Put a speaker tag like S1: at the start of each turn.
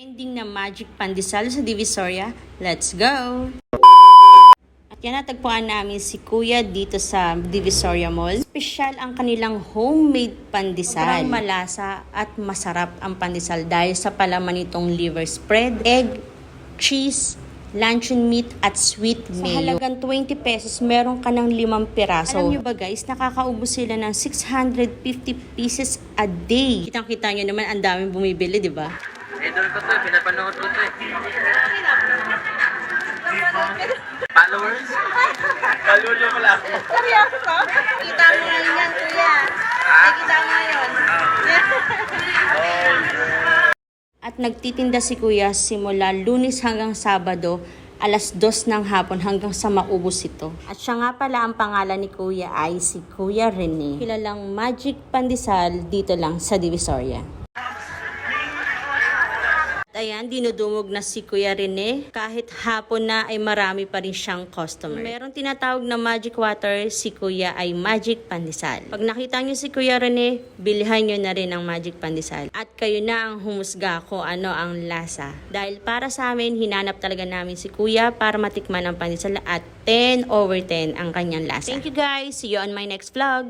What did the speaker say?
S1: Ending na Magic Pandesal sa Divisoria. Let's go! At yan natagpuan namin si Kuya dito sa Divisoria Mall. Special ang kanilang homemade pandesal. Sobrang malasa at masarap ang pandesal dahil sa palaman nitong liver spread, egg, cheese, luncheon meat at sweet mayo. Sa halagang 20 pesos, meron ka ng limang piraso. Alam nyo ba guys, nakakaubos sila ng 650 pieces a day. Kitang-kita nyo naman, ang daming bumibili, di ba?
S2: Idol ko to eh, pinapanood ko to eh. Followers? Follower niyo pala ako.
S3: Seryoso? Kita mo ngayon yan, kuya. Nakikita mo ngayon.
S1: At nagtitinda si Kuya simula lunes hanggang Sabado, alas dos ng hapon hanggang sa maubos ito. At siya nga pala ang pangalan ni Kuya ay si Kuya Rene. Kilalang Magic Pandesal dito lang sa Divisoria. Ayan, dinudumog na si Kuya Rene. Kahit hapon na ay marami pa rin siyang customer. Meron tinatawag na magic water, si Kuya ay magic pandesal. Pag nakita niyo si Kuya Rene, bilihan niyo na rin ang magic pandesal. At kayo na ang humusga kung ano ang lasa. Dahil para sa amin, hinanap talaga namin si Kuya para matikman ang pandesal at 10 over 10 ang kanyang lasa. Thank you guys. See you on my next vlog.